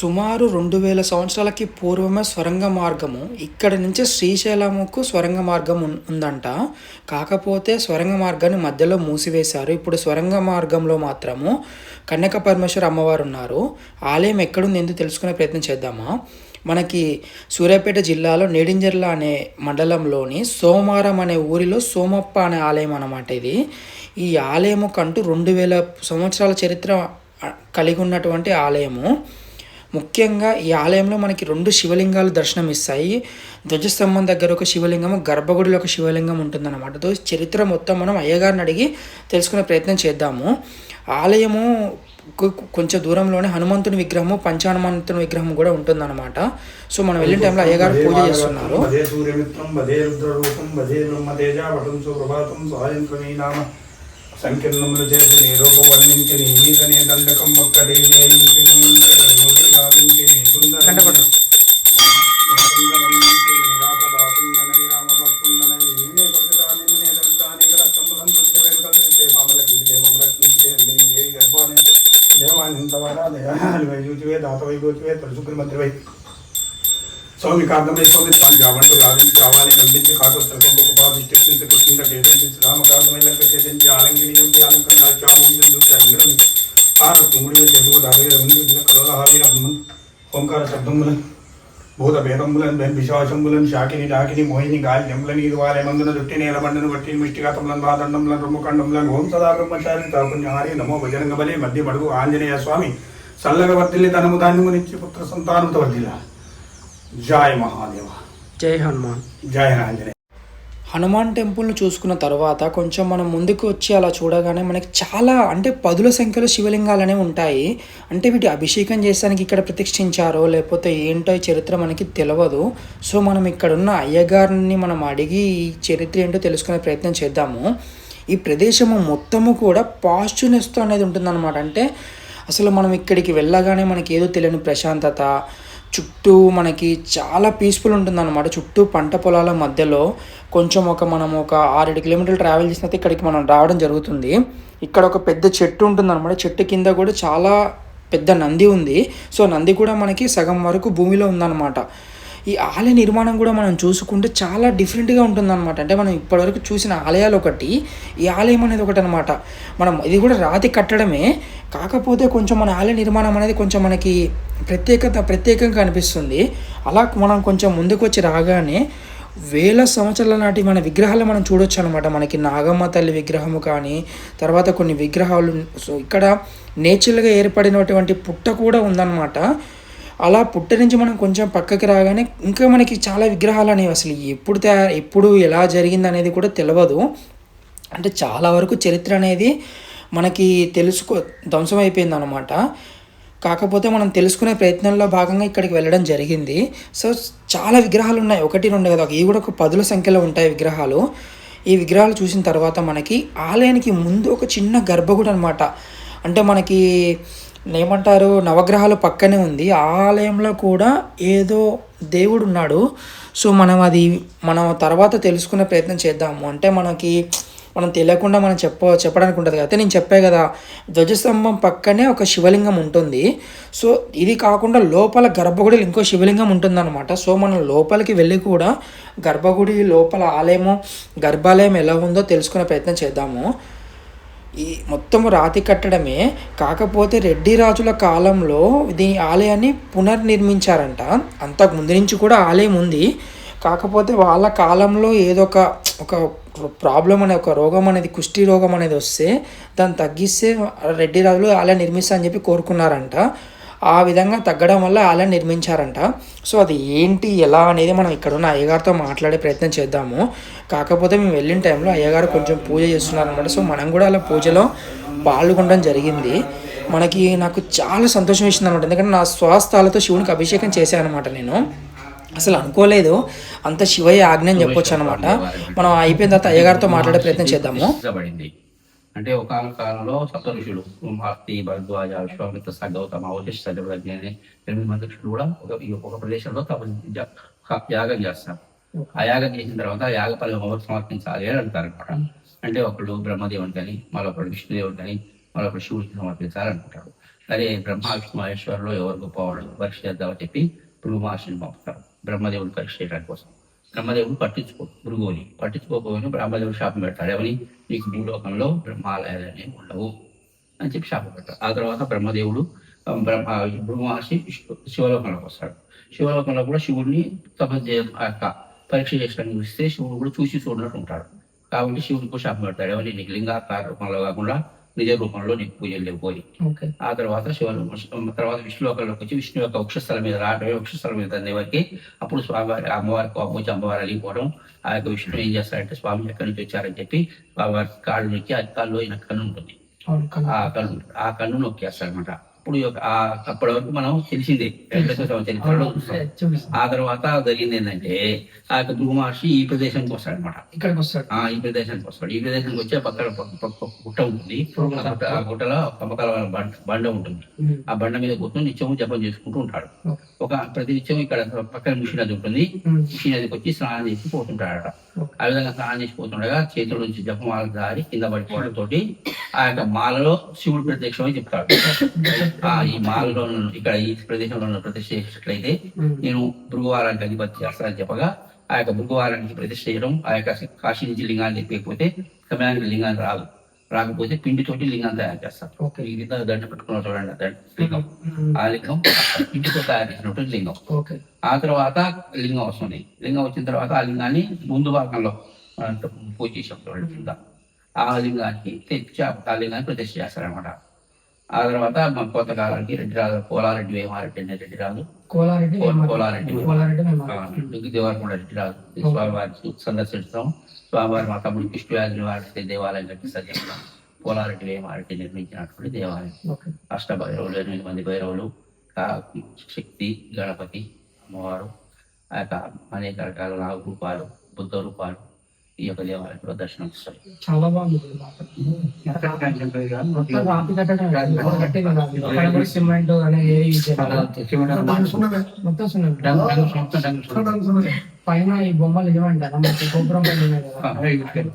సుమారు రెండు వేల సంవత్సరాలకి పూర్వమే స్వరంగ మార్గము. ఇక్కడ నుంచి శ్రీశైలముకు స్వరంగ మార్గం ఉందంట. కాకపోతే స్వరంగ మార్గాన్ని మధ్యలో మూసివేశారు. ఇప్పుడు స్వరంగ మార్గంలో మాత్రము కన్యక పరమేశ్వర అమ్మవారు ఉన్నారు ఆలయం ఎక్కడుంది ఎందుకు తెలుసుకునే ప్రయత్నం చేద్దామా? మనకి సూర్యాపేట జిల్లాలో నేడింజర్ల అనే మండలంలోని సోమారం అనే ఊరిలో సోమప్ప అనే ఆలయం అన్నమాట ఇది. ఈ ఆలయము కంటూ రెండు వేల సంవత్సరాల చరిత్ర కలిగి ఉన్నటువంటి ఆలయము. ముఖ్యంగా ఈ ఆలయంలో మనకి రెండు శివలింగాలు దర్శనం ఇస్తాయి ధ్వజస్తంభం దగ్గర ఒక శివలింగము గర్భగుడిలో ఒక శివలింగం ఉంటుందన్నమాట. చరిత్ర మొత్తం మనం అయ్యగారిని అడిగి తెలుసుకునే ప్రయత్నం చేద్దాము. ఆలయము కొంచెం దూరంలోనే హనుమంతుని విగ్రహము పంచాహనుమంతుని విగ్రహం కూడా ఉంటుందన్నమాట. సో మనం వెళ్ళిన టైంలో అయ్యగారు పూజ చేస్తున్నారు. సూర్యమిత్రం సంకీర్ణములు చేసి నీ రూపం వర్ణించి నీ నీత నీ దండకం ఒక్కటి జయించి నీ గావించి నీ సుందర గంట కొట్టు. నీ సుందరం నుంచి నీ రాకదా సుందనై రామ భక్తుందనై నీనే కొడుకుదాని నీనే దళిదాని రక్తములను నృత్య వేడుకలు చేసే మామలకి దేవం రక్షించే అంజనీ దేవి గర్భాన్ని. దేవానింతవరా దేవాలివై యూతివే దాతవై గోతివే తలుసుకుని మంత్రివై స్వామి కాంతమై స్వామి తాను జావంటూ రావించి కావాలి కల్పించి కాకు త్రిపంపకు బాధించి కృష్ణ కృష్ణ కేసించి రామకాంతమై లంక చేసించి ఆలంగిని ఎంపి ఆలంకరణ చాముండి అంగరం ఆర తుంగుడి చేతుకు దాదగిర ముందు కలోల హావీర హనుమన్ ఓంకార శబ్దములను భూత భేదములను విశ్వాసములను శాకిని డాకిని మోహిని గాలి నెంబులని ఇది వారే మందున చుట్టి నేలబండను బట్టి మిష్టిఘాతములను బాదండములను రొమ్ముకండములను ఓం సదా బ్రహ్మచారి తాపుణ్యహారి నమో బజరంగ బలి మధ్య మడుగు ఆంజనేయ స్వామి చల్లగ వర్ధిల్లి తనము ధాన్యము నుంచి పుత్ర సంతానముతో వర్ధిల్లా జయ మహాదేవ. జై హనుమాన్. జయ ఆంజనేయ. హనుమాన్ టెంపుల్ను చూసుకున్న తర్వాత కొంచెం మనం ముందుకు వచ్చి అలా చూడగానే మనకి చాలా అంటే పదుల సంఖ్యలో శివలింగాలు అనేవి ఉంటాయి. అంటే వీటి అభిషేకం చేసానికి ఇక్కడ ప్రతిష్ఠించారో లేకపోతే ఏంటో ఈ చరిత్ర మనకి తెలియదు సో మనం ఇక్కడ ఉన్న అయ్యగారిని మనం అడిగి ఈ చరిత్ర ఏంటో తెలుసుకునే ప్రయత్నం చేద్దాము. ఈ ప్రదేశము మొత్తము కూడా పాజిటివ్నెస్తో అనేది ఉంటుందన్నమాట. అంటే అసలు మనం ఇక్కడికి వెళ్ళగానే మనకి ఏదో తెలియని ప్రశాంతత చుట్టూ మనకి చాలా పీస్ఫుల్ ఉంటుందన్నమాట. చుట్టూ పంట పొలాల మధ్యలో కొంచెం ఒక మనం ఒక ఆరేడు కిలోమీటర్లు ట్రావెల్ చేసిన ఇక్కడికి మనం రావడం జరుగుతుంది. ఇక్కడ ఒక పెద్ద చెట్టు ఉంటుంది అనమాట చెట్టు కింద కూడా చాలా పెద్ద నంది ఉంది. సో నంది కూడా మనకి సగం వరకు భూమిలో ఉందన్నమాట. ఈ ఆలయ నిర్మాణం కూడా మనం చూసుకుంటే చాలా డిఫరెంట్గా ఉంటుందన్నమాట. అంటే మనం ఇప్పటివరకు చూసిన ఆలయాలు ఒకటి ఈ ఆలయం అనేది ఒకటి అనమాట మనం ఇది కూడా రాతి కట్టడమే. కాకపోతే కొంచెం మన ఆలయ నిర్మాణం అనేది కొంచెం మనకి ప్రత్యేకత ప్రత్యేకంగా అనిపిస్తుంది. అలా మనం కొంచెం ముందుకు వచ్చి రాగానే వేల సంవత్సరాల నాటి మన విగ్రహాలు మనం చూడొచ్చు అనమాట మనకి నాగమ్మ తల్లి విగ్రహము కానీ తర్వాత కొన్ని విగ్రహాలు సో ఇక్కడ నేచురల్గా ఏర్పడినటువంటి పుట్ట కూడా ఉందన్నమాట. అలా పుట్ట నుంచి మనం కొంచెం పక్కకి రాగానే ఇంకా మనకి చాలా విగ్రహాలు అనేవి అసలు ఎప్పుడు తయారు ఎప్పుడు ఎలా జరిగింది అనేది కూడా తెలియదు అంటే చాలా వరకు చరిత్ర అనేది మనకి తెలుసుకో ధ్వంసం అయిపోయింది అనమాట కాకపోతే మనం తెలుసుకునే ప్రయత్నంలో భాగంగా ఇక్కడికి వెళ్ళడం జరిగింది. సో చాలా విగ్రహాలు ఉన్నాయి ఒకటి రెండు కదా. ఇవి కూడా ఒక పదుల సంఖ్యలో ఉంటాయి విగ్రహాలు. ఈ విగ్రహాలు చూసిన తర్వాత మనకి ఆలయానికి ముందు ఒక చిన్న గర్భగుడి అనమాట అంటే మనకి ఏమంటారు నవగ్రహాలు పక్కనే ఉంది. ఆ ఆలయంలో కూడా ఏదో దేవుడు ఉన్నాడు. సో మనం అది మనం తర్వాత తెలుసుకునే ప్రయత్నం చేద్దాము. అంటే మనకి మనం తెలియకుండా మనం చెప్ప చెప్పడానికి ఉంటుంది కదా. నేను చెప్పే కదా ధ్వజస్తంభం పక్కనే ఒక శివలింగం ఉంటుంది. సో ఇది కాకుండా లోపల గర్భగుడిలో ఇంకో శివలింగం ఉంటుందన్నమాట. సో మనం లోపలికి వెళ్ళి కూడా గర్భగుడి లోపల ఆలయము గర్భాలయం ఎలా ఉందో తెలుసుకునే ప్రయత్నం చేద్దాము. ఈ మొత్తం రాతి కట్టడమే. కాకపోతే రెడ్డి రాజుల కాలంలో దీని ఆలయాన్ని పునర్నిర్మించారంట. అంతకు ముందు నుంచి కూడా ఆలయం ఉంది. కాకపోతే వాళ్ళ కాలంలో ఏదో ఒక ఒక ప్రాబ్లం అనే ఒక రోగం అనేది కుష్టి రోగం అనేది వస్తే దాన్ని తగ్గిస్తే రెడ్డి రాజులు ఆలయం నిర్మిస్తా అని చెప్పి కోరుకున్నారంట. ఆ విధంగా తగ్గడం వల్ల ఆలయం నిర్మించారంట. సో అది ఏంటి ఎలా అనేది మనం ఇక్కడ ఉన్న అయ్యగారితో మాట్లాడే ప్రయత్నం చేద్దాము. కాకపోతే మేము వెళ్ళిన టైంలో అయ్యగారు కొంచెం పూజ చేస్తున్నారనమాట సో మనం కూడా అలా పూజలో పాల్గొనడం జరిగింది. మనకి నాకు చాలా సంతోషం ఇచ్చింది అనమాట ఎందుకంటే నా స్వస్థాలతో శివునికి అభిషేకం చేశాను అనమాట నేను. అసలు అనుకోలేదు. అంత శివయ్య ఆజ్ఞ అని చెప్పొచ్చు అనమాట మనం అయిపోయిన తర్వాత అయ్యగారితో మాట్లాడే ప్రయత్నం చేద్దాము. అంటే ఒక కాలంలో సప్త ఋషులు మార్తి భరద్వాజ విశ్వామిత్ర స, గౌతమ వశిష్ఠ జమదగ్ని అనే ఎనిమిది మంది ఋషులు కూడా ఒక ఈ ఒక ప్రదేశంలో తప జ- క- యాగం చేస్తారు. ఆ యాగం చేసిన తర్వాత ఆ యాగ ఫలం ఎవరు సమర్పించాలి అని అంటారు అనమాట అంటే ఒకళ్ళు బ్రహ్మదేవుని కానీ మరొకడు విష్ణుదేవుని కానీ మరొకడు శివుడికి సమర్పించాలి అనుకుంటారు అరే బ్రహ్మ విష్ణు మహేశ్వరులు ఎవరు గొప్పవాళ్ళు? పరీక్ష చేద్దామని చెప్పి మహర్షిని పంపుతారు. బ్రహ్మదేవుడు పరీక్ష చేయడానికి కోసం బ్రహ్మదేవుడు పట్టించుకో భృగుని పట్టించుకోకపోయినా బ్రహ్మదేవుడు శాపం పెడతాడు. ఎవరి నీకు భూలోకంలో బ్రహ్మాలయాలనే ఉండవు అని చెప్పి శాపం పెడతాడు. ఆ తర్వాత బ్రహ్మదేవుడు బ్రహ్మ భృగు మహర్షి శివలోకంలోకి వస్తాడు. శివలోకంలో కూడా శివుడిని తపస్సు యొక్క పరీక్ష చేయడానికి ఇస్తే శివుడు కూడా చూసి చూడనట్టు ఉంటాడు. కాబట్టి శివుడికి శాపం పెడతాడు. ఎవరి నీకు లింగాకార రూపంలో కాకుండా నిజ రూపంలో నీకు పూజలు లేకపోయి. ఆ తర్వాత శివ తర్వాత విష్ణులోకంలోకి వచ్చి విష్ణు యొక్క వక్షస్థలం మీద రావడమే వక్షస్థలం మీద దేవరికి అప్పుడు స్వామివారి అమ్మవారికి అమ్మోచి అమ్మవారు అలిగిపోవడం. ఆ యొక్క విష్ణు ఏం చేస్తారంటే స్వామి ఎక్కడి నుంచి వచ్చారని చెప్పి స్వామివారి కాళ్ళు నొక్కి ఆ కాళ్ళు ఈయన కన్ను ఉంటుంది. ఆ కన్ను ఆ కన్ను నొక్కేస్తారనమాట అప్పుడు అప్పటి వరకు మనం తెలిసిందే వెంకటేశ్వర చరిత్రలో. ఆ తర్వాత జరిగింది ఏంటంటే ఆ యొక్క భృగు మహర్షి ఈ ప్రదేశానికి వస్తాడనమాట ఇక్కడికి వస్తాడు. ఆ ఈ ప్రదేశానికి వస్తాడు. ఈ ప్రదేశానికి వచ్చే పక్కన గుట్ట ఉంటుంది. ఆ గుట్ట- ఆ గుట్టలో పంపకాల బండ ఉంటుంది. ఆ బండ మీద కూర్చొని నిత్యం జపం చేసుకుంటూ ఉంటాడు. ఒక ప్రతి నిత్యం ఇక్కడ పక్కన మిషన్ అది ఉంటుంది. మిషన్ నదికి వచ్చి స్నానం చేసి పోతుంటాడట. ఆ విధంగా స్నానం చేసి పోతుండగా చేతుల నుంచి జపమాల దారి కింద పడిపోవడం తోటి ఆ యొక్క మాలలో శివుడు ప్రత్యక్షమని చెప్తాడు. ఆ ఈ మాలలో ఇక్కడ ఈ ప్రదేశంలో ఉన్న ప్రతిష్ఠ చేసినట్లయితే నేను భృగువారానికి అధిపతి చేస్తానని చెప్పగా ఆ యొక్క భృగువారానికి ప్రతిష్ఠ చేయడం ఆ యొక్క కాశీ నుంచి లింగాన్ని తెప్పకపోతే సమయానికి లింగాన్ని రాదు. రాకపోతే పిండితోటి లింగాన్ని తయారు చేస్తారు. ఓకే. ఈ విధంగా దండ పెట్టుకున్న చూడండి దండ లింగం. ఆ లింగం పిండితో తయారు చేసినటువంటి లింగం. ఓకే. ఆ తర్వాత లింగం వస్తుంది లింగం వచ్చిన తర్వాత ఆ లింగాన్ని ముందు భాగంలో పూజ చేసాం చూడండి కింద. ఆ లింగాన్ని తెచ్చి ఆ- ఆ లింగాన్ని ప్రతిష్ఠ చేస్తారనమాట ఆ తర్వాత మన కొంతకాలానికి రెడ్డి రాజు పోలారెడ్డి వేమారెడ్డి అనే రెడ్డి రాజు కోలారెడ్డి. కోలారెడ్డి కోలారెడ్డి దేవరకొండ రెడ్డి రాజు ఈ స్వామివారిని సందర్శిస్తాం. స్వామివారి మా తమ్ముడు కృష్ణవ్యాధి వారి దేవాలయం కట్టిస్తారు చెప్తాం పోలారెడ్డి వేమారెడ్డి నిర్మించినటువంటి దేవాలయం. ఓకే. అష్టభైరవులు ఎనిమిది మంది భైరవులు శక్తి గణపతి అమ్మవారు ఆ యొక్క అనేక రకాల నాగ రూపాలు బుద్ధ రూపాలు ఈ యొక్క దేవాలయంలో దర్శనం చాలా బాగుంది కూడా సిమెంట్ అనేది పైన ఈ బొమ్మలు ఏమంటారా మనకి గోపురం పైన ఉన్నాయి కదా.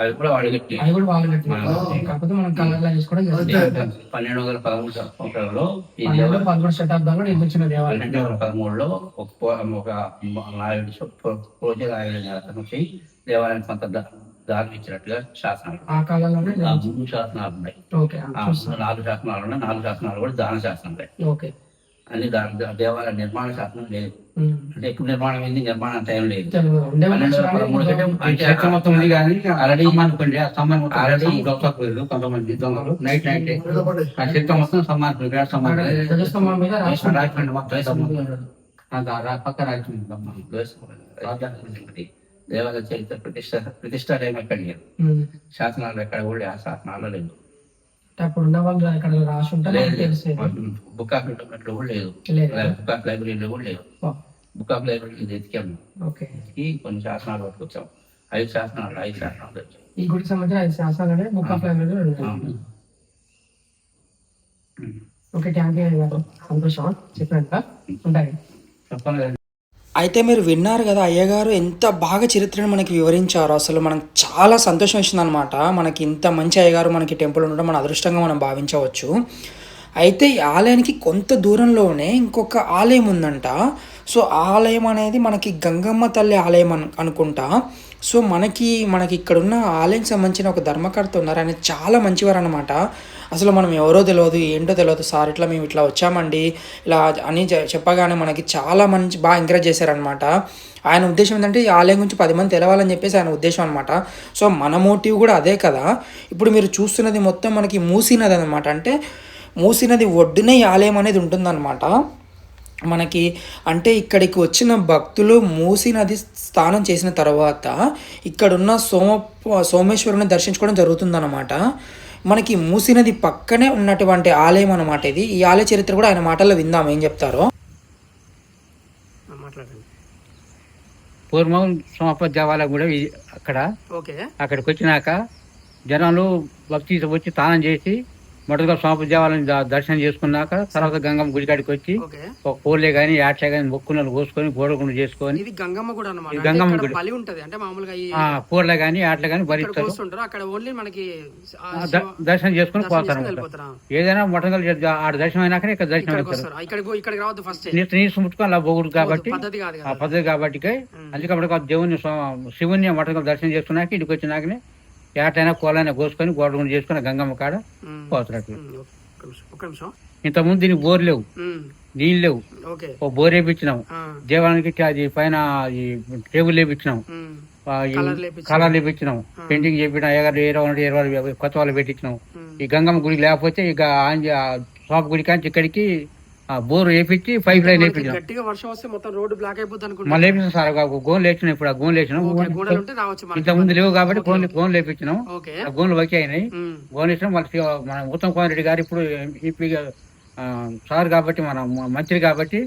అది కూడా వాడు కట్టి అవి కూడా వాళ్ళు కట్టినారు కాకపోతే మనం కలర్ లా చేసుకోవడం జరుగుతుంది. పన్నెండు వందల పదమూడు సంవత్సరంలో పన్నెండు పదమూడు శతాబ్దంలో నిర్మించిన దేవాలయం. వందల పదమూడులో ఒక నాయుడు రోజు నాయుడు అతను దేవాలయానికి కొంత దానం ఇచ్చినట్టుగా శాసనాలు. ఆ కాలంలోనే ఆ మూడు శాసనాలు ఉన్నాయి. ఓకే ఆ నాలుగు శాసనాలు ఉన్నాయి. నాలుగు శాసనాలు కూడా దాన శాసనాలే ఓకే. అన్ని దా- దా- దేవాలయ నిర్మాణ శాసనం లేదు. అంటే ఎప్పుడు నిర్మాణం అయింది? నిర్మాణం టైం లేదు. పదమూడు కంటే కొంతమంది దొంగలు నైట్ నైట్ ఆ చరిత్ర మొత్తం సమ్మాన్ విరాట్ సమ్మాన్ రాజమండ్రి పక్క రాజమండ్రి దేవాలయ చరిత్ర ప్రతిష్ట ప్రతిష్ట టైం ఎక్కడ లేదు. శాసనాలు ఎక్కడ కూడా లేదు. ఆ శాసనాలు లేదు అప్పుడు ఉన్న వాళ్ళు ఇక్కడ రాసి ఉంటే లేదు మనకు తెలిసేది. బుక్ ఆఫ్ ఇంటర్నెట్ కూడా లేదు. లేదు బుక్ ఆఫ్ లైబ్రరీలో కూడా లేదు బుక్ ఆఫ్ లైబ్రరీ ఎతికాము. ఓకే. ఎతికి కొన్ని శాసనాలు పట్టుకొచ్చాం. ఐదు శాసనాలు ఐదు శాసనాలు. ఈ గుడికి సంబంధించిన ఐదు శాసనాలు బుక్ ఆఫ్ ఉన్నాయి. ఓకే థ్యాంక్ యూ సంతోషం. చెప్పినట్ట ఉంటాయి. చెప్పాలి అయితే మీరు విన్నారు కదా అయ్యగారు ఎంత బాగా చరిత్రను మనకి వివరించారు. అసలు మనకు చాలా సంతోషం ఇచ్చిందనమాట మనకి ఇంత మంచి అయ్యగారు మనకి టెంపుల్ ఉండడం మన అదృష్టంగా మనం భావించవచ్చు. అయితే ఈ ఆలయానికి కొంత దూరంలోనే ఇంకొక ఆలయం ఉందంట. సో ఆ ఆలయం అనేది మనకి గంగమ్మ తల్లి ఆలయం అను అనుకుంటా. సో మనకి మనకి ఇక్కడున్న ఆలయం సంబంధించిన ఒక ధర్మకర్త ఉన్నారు ఆయన చాలా మంచివారు అనమాట అసలు మనం ఎవరో తెలియదు ఏంటో తెలియదు సార్ ఇట్లా మేము ఇట్లా వచ్చామండి. ఇలా అని చెప్పగానే మనకి చాలా మంచి బాగా ఎంకరేజ్ చేశారనమాట ఆయన ఉద్దేశం ఏంటంటే ఈ ఆలయం గురించి పది మంది తెలవాలని చెప్పేసి ఆయన ఉద్దేశం అనమాట సో మన మోటివ్ కూడా అదే కదా. ఇప్పుడు మీరు చూస్తున్నది మొత్తం మనకి మూసినది అనమాట అంటే మూసినది ఒడ్డునే ఈ ఆలయం అనేది ఉంటుందన్నమాట. మనకి అంటే ఇక్కడికి వచ్చిన భక్తులు మూసి నది స్నానం చేసిన తర్వాత ఇక్కడున్న సోమ సోమేశ్వరుని దర్శించుకోవడం జరుగుతుందన్నమాట. మనకి మూసి నది పక్కనే ఉన్నటువంటి ఆలయం అన్నమాట ఇది. ఈ ఆలయ చరిత్ర కూడా ఆయన మాటల్లో విందాం ఏం చెప్తారో. పూర్వం సోమపతి దేవాలయం కూడా ఇది అక్కడ. ఓకే. అక్కడికి వచ్చినాక జనాలు భక్తి వచ్చి స్నానం చేసి మొదటగా స్వామి దేవాలయం దర్శనం చేసుకున్నాక తర్వాత గంగమ్మ గుడి కాడికి వచ్చి ఒక పోలే గాని యాట్లే గాని మొక్కున్నలు కోసుకొని గోడగుండు చేసుకొని ఇది గంగమ్మ కూడా గుడి. బలి ఉంటది. అంటే మామూలుగా యాట్లే భరిస్తారు అక్కడ ఓన్లీ మనకి దర్శనం చేసుకుని పోతారు ఏదైనా మొట్టమొదటి ఆడ దర్శనం అయినాక ఇక్కడ దర్శనం ఇక్కడికి రావద్దు ఫస్ట్ నీరు ముట్టుకొని అలా బొగుడు కాబట్టి ఆ పద్ధతి కాబట్టి అందుకే అప్పుడు దేవుని శివుని మొట్టమొదటి దర్శనం చేసుకున్నాక ఇక్కడికి వచ్చినాకనే ఏటైనా కోలైనా కోసుకొని గోడగుండు చేసుకుని గంగమ్మ కాడ నిమిషం ఇంతకుముందు దీనికి బోర్ లేవు. నీళ్ళు లేవు. ఓ బోర్ వేపించినాం ఆ, దేవాలయానికి అది పైన ఈ టేబుల్ వేపించినాం ఈ కలర్ లేపించినాం. కలర్ లేపించినాం పెయింటింగ్ చేపించినాం ఎగరు ఇరవై ఇరవై కొత్త వాళ్ళు పెట్టించినాం ఉమ్. ఈ గంగమ్మ గుడికి లేకపోతే ఇక ఆంజ షాప్ గుడి కాంచి ఇక్కడికి బోర్ వేపించి పైప్ లైన్ వేపించాం. గట్టిగా వర్షం వస్తే మొత్తం రోడ్డు బ్లాక్ అయిపోతుంది అనుకుంటా మళ్ళీ వేపించాం సార్ గోన్ లేచినాం ఇప్పుడు ఆ గోన్ లేచినాం. ఇంత ముందు లేవు కాబట్టి గోన్ గోన్ లేపించినాం ఆ గోన్లు వకి అయినాయి. గోన్ వేసినాం. మళ్ళీ మన ఉత్తమ్ కుమార్ రెడ్డి గారు ఇప్పుడు ఇప్పుడు సార్ కాబట్టి మన మంత్రి కాబట్టి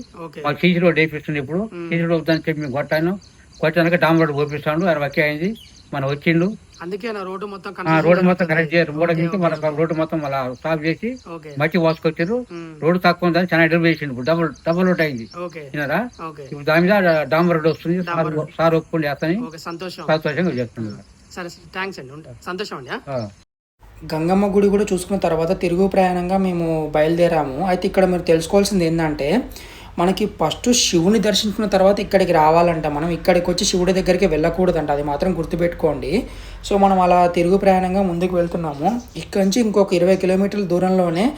మాకు సీసీ రోడ్ వేపిస్తుంది ఇప్పుడు. సీసీ రోడ్ వద్దని చెప్పి మేము కొట్టాను. కొట్టాక డామ్ రోడ్ పోపిస్తాడు. ఆయన వకే అయింది. మనం వచ్చిండు. అందుకే రోడ్డు మొత్తం రోడ్డు మొత్తం. కనెక్ట్ చేయరు. రోడ్డు నుంచి మన రోడ్డు మొత్తం మళ్ళీ స్టాప్ చేసి ఓకే. మట్టి పోసుకొచ్చారు. రోడ్డు తక్కువ ఉందని చాలా డబ్బులు ఇప్పుడు డబుల్ డబుల్ రోడ్ అయింది. ఇప్పుడు దాని మీద డాంబర్ రోడ్ వస్తుంది. సార్ చేస్తాను ఓకే సంతోషం. సంతోషంగా చెప్తున్నారు సరే థ్యాంక్స్ అండి. ఉంటా. సంతోషం అండి. గంగమ్మ గుడి కూడా చూసుకున్న తర్వాత తిరుగు ప్రయాణంగా మేము బయలుదేరాము. అయితే ఇక్కడ మీరు తెలుసుకోవాల్సింది ఏంటంటే మనకి ఫస్ట్ శివుని దర్శించుకున్న తర్వాత ఇక్కడికి రావాలంట. మనం ఇక్కడికి వచ్చి శివుడి దగ్గరికి వెళ్ళకూడదంట. అది మాత్రం గుర్తుపెట్టుకోండి. సో మనం అలా తిరుగు ప్రయాణంగా ముందుకు వెళ్తున్నాము. ఇక్కడ నుంచి ఇంకొక ఇరవై కిలోమీటర్ల దూరంలోనే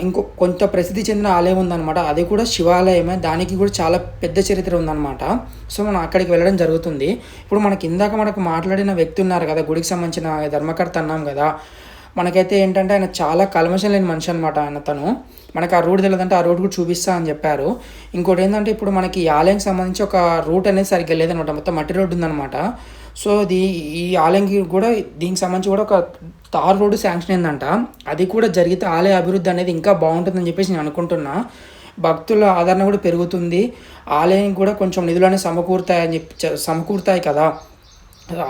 ఇంకో కొంత ప్రసిద్ధి చెందిన ఆలయం ఉందన్నమాట. అది కూడా శివాలయమే. దానికి కూడా చాలా పెద్ద చరిత్ర ఉందన్నమాట. సో మనం అక్కడికి వెళ్ళడం జరుగుతుంది. ఇప్పుడు మనకి ఇందాక మనకు మాట్లాడిన వ్యక్తి ఉన్నారు కదా. గుడికి సంబంధించిన ధర్మకర్త అన్నాం కదా. మనకైతే ఏంటంటే ఆయన చాలా కల్మషం లేని మనిషి అనమాట ఆయన తను. మనకు ఆ రూట్ తెలియదంటే ఆ రూట్ కూడా చూపిస్తా అని చెప్పారు. ఇంకోటి ఏంటంటే ఇప్పుడు మనకి ఈ ఆలయంకి సంబంధించి ఒక రూట్ అనేది సరిగ్గా లేదనమాట మొత్తం మట్టి రోడ్డు ఉందన్నమాట. సో ఇది ఈ ఆలయంకి కూడా దీనికి సంబంధించి కూడా ఒక తార్ రోడ్డు శాంక్షన్ అయిందంట. అది కూడా జరిగితే ఆలయ అభివృద్ధి అనేది ఇంకా బాగుంటుందని చెప్పేసి నేను అనుకుంటున్నా. భక్తుల ఆదరణ కూడా పెరుగుతుంది. ఆలయం కూడా కొంచెం నిధులు అనేవి సమకూరుతాయి అని చెప్పి సమకూరుతాయి కదా.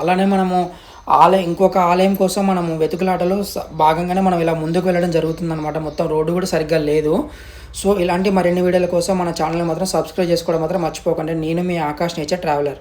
అలానే మనము ఆలయం ఇంకొక ఆలయం కోసం మనము వెతుకులాటలో స- భాగంగానే మనం ఇలా ముందుకు వెళ్ళడం జరుగుతుందన్నమాట. మొత్తం రోడ్డు కూడా సరిగ్గా లేదు. సో ఇలాంటి మరిన్ని వీడియోల కోసం మన ఛానల్ మాత్రం సబ్స్క్రైబ్ చేసుకోవడం మాత్రం మర్చిపోకండి. నేను మీ ఆకాష్ నేచర్ ట్రావెలర్.